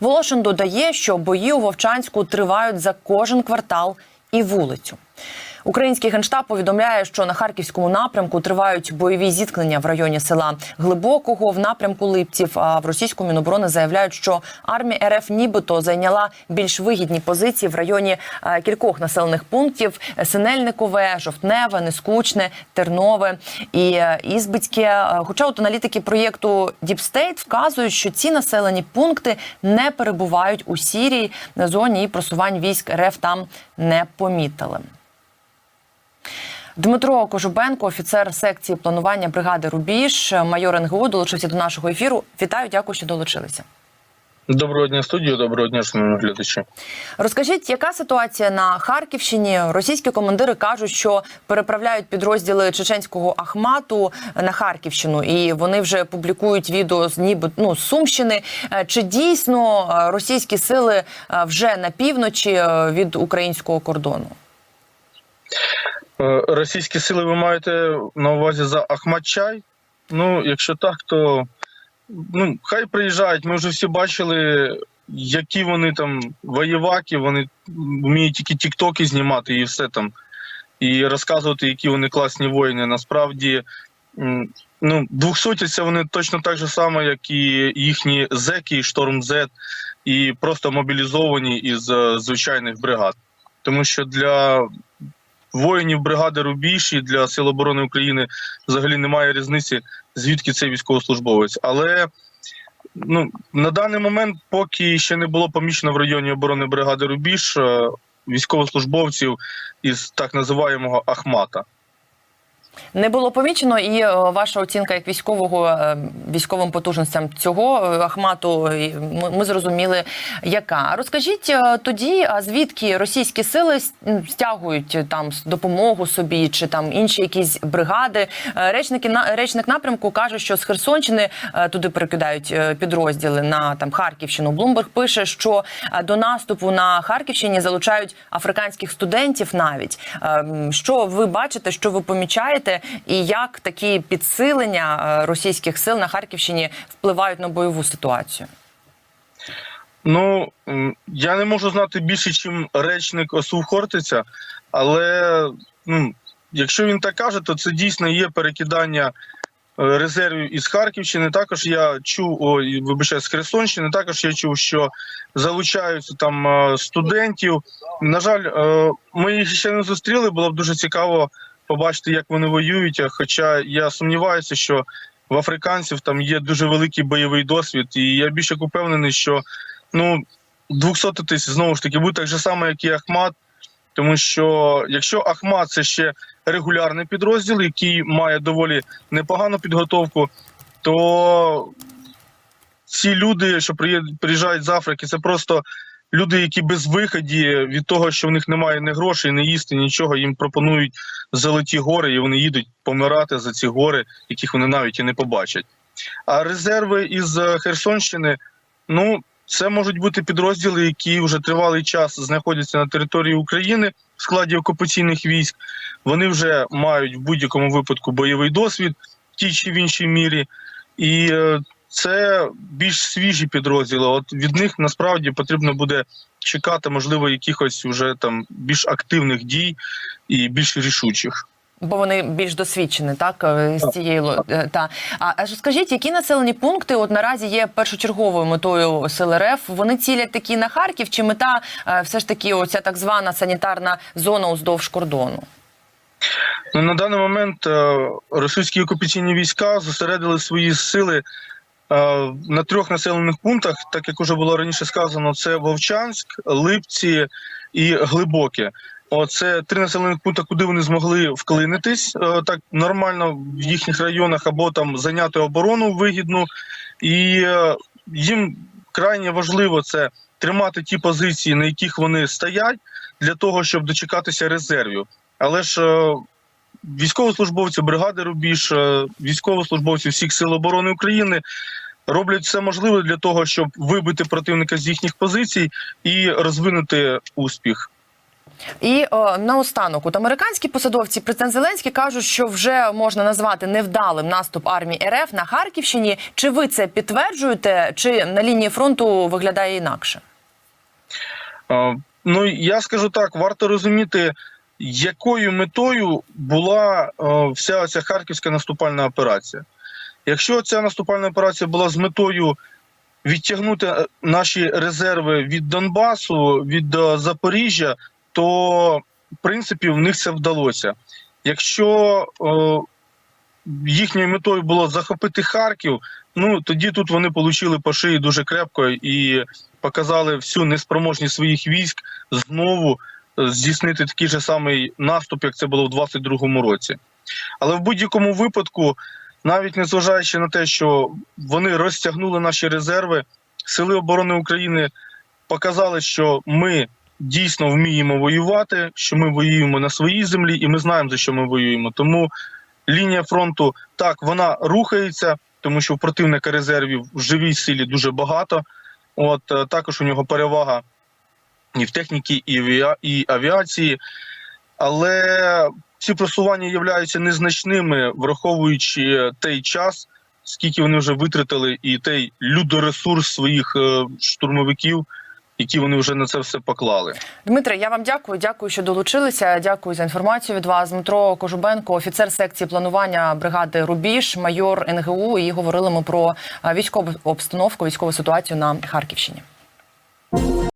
Волошин додає, що бої у Вовчанську тривають за кожен квартал і вулицю. Український генштаб повідомляє, що на харківському напрямку тривають бойові зіткнення в районі села Глибокого в напрямку Липців. А в російську міноборони заявляють, що армія РФ нібито зайняла більш вигідні позиції в районі е, кількох населених пунктів: Синельникове, Жовтневе, Нескучне, Тернове і е, Ізбицьке. Е, Хоча от аналітики проєкту State вказують, що ці населені пункти не перебувають у сірій зоні і просувань військ РФ там не помітили. Дмитро Кожубенко, офіцер секції планування бригади Рубіж, майор НГУ, долучився до нашого ефіру. Вітаю, дякую, що долучилися. Доброго дня, студію, доброго дня, шановні глядачі. Розкажіть, яка ситуація на Харківщині? Російські командири кажуть, що переправляють підрозділи чеченського Ахмату на Харківщину, і вони вже публікують відео з ніби ну з Сумщини. Е, Чи дійсно е, російські сили е, вже на півночі від українського кордону? Е, Російські сили ви маєте на увазі за Ахматчай? Ну, якщо так, то ну, хай приїжджають. Ми вже всі бачили, які вони там воєваки, вони вміють тільки тіктоки знімати і все там. І розказувати, які вони класні воїни. Насправді, ну, двохсотяться вони точно так же само, як і їхні зеки, Шторм З, і просто мобілізовані із е, звичайних бригад. Тому що для воїнів бригади Рубіж і для Сил оборони України взагалі немає різниці, звідки цей військовослужбовець. Але ну, на даний момент, поки ще не було помічено в районі оборони бригади Рубіж е, військовослужбовців із так називаємого Ахмата. Не було помічено, і е, ваша оцінка як військового е, військовим потужностям цього е, Ахмату ми, зрозуміли, яка. Розкажіть тоді, а звідки російські сили стягують там допомогу собі чи там інші якісь бригади? Речники речник напрямку каже, що з Херсонщини туди перекидають підрозділи на там Харківщину. Блумберг пише, що до наступу на Харківщині залучають африканських студентів навіть. Е, Що ви бачите, що ви помічаєте, і як такі підсилення е, російських сил на Харківщині впливають на бойову ситуацію? Ну я не можу знати більше, чим речник Осув Хортиця, але ну, якщо він так каже, то це дійсно є перекидання е, резервів із Харківщини. Також я чув, ой, вибачаю, з Херсонщини. Також я чув, що залучаються там е, студентів. На жаль, ми їх ще не зустріли. Було б дуже цікаво побачити, як вони воюють. Хоча я сумніваюся, що в африканців там є дуже великий бойовий досвід, і я більше упевнений, що ну 200 тисяч знову ж таки буде так же само, як і Ахмат. Тому що якщо Ахмат це ще регулярний підрозділ, який має доволі непогану підготовку, то ці люди, що приїжджають з Африки, це просто люди, які без виході від того, що в них немає ні грошей, ні їсти, нічого. Їм пропонують золоті гори, і вони їдуть помирати за ці гори, яких вони навіть і не побачать. А резерви із е, Херсонщини, ну це можуть бути підрозділи, які вже тривалий час знаходяться на території України в складі окупаційних військ. Вони вже мають в будь-якому випадку бойовий досвід в тій чи в іншій мірі, і е, це більш свіжі підрозділи. От від них насправді потрібно буде чекати, можливо, якихось вже там більш активних дій і більш рішучих. Бо вони більш досвідчені, так е, з цієї е, та а скажіть, які населені пункти от наразі є першочерговою метою сил РФ? Вони цілять такі на Харків, чи мета е, все ж таки оця так звана санітарна зона уздовж кордону? Ну, на даний момент російські окупаційні війська зосередили свої сили на трьох населених пунктах, так як уже було раніше сказано, це Вовчанськ, Липці і Глибоке. Оце три населених пункти, куди вони змогли вклинитись е, так нормально в їхніх районах або там зайняти оборону вигідну, і е, їм крайне важливо це тримати ті позиції, на яких вони стоять, для того, щоб дочекатися резервів. Але ж військовослужбовці бригади Рубіж, е, військовослужбовці всіх сил оборони України роблять все можливе для того, щоб вибити противника з їхніх позицій і розвинути успіх. І е, наостанок, от американські посадовці, президент Зеленський кажуть, що вже можна назвати невдалим наступ армії РФ на Харківщині. Чи ви це підтверджуєте, чи на лінії фронту виглядає інакше? Е, Ну я скажу так: варто розуміти, якою метою була е, вся ця харківська наступальна операція. Якщо ця наступальна операція була з метою відтягнути е, наші резерви від Донбасу, від е, Запоріжжя, то в принципі в них це вдалося. Якщо їхньою метою було захопити Харків, ну тоді тут вони отримали по шиї дуже крепко і показали всю неспроможність своїх військ знову здійснити такий же самий наступ, як це було в 22-му році. Але в будь-якому випадку, навіть незважаючи на те, що вони розтягнули наші резерви, сили оборони України показали, що ми дійсно вміємо воювати, що ми воюємо на своїй землі, і ми знаємо за що ми воюємо. Тому лінія фронту так вона рухається, тому що у противника резервів в живій силі дуже багато. От е, також у нього перевага і в техніці, і авіації, але ці просування являються незначними, враховуючи той час, скільки вони вже витратили, і той людоресурс своїх е, штурмовиків, які вони вже на це все поклали. Дмитре, я вам дякую. Дякую, що долучилися. Дякую за інформацію від вас. Дмитро Кожубенко, офіцер секції планування бригади Рубіж, майор НГУ. І говорили ми про військову обстановку, військову ситуацію на Харківщині.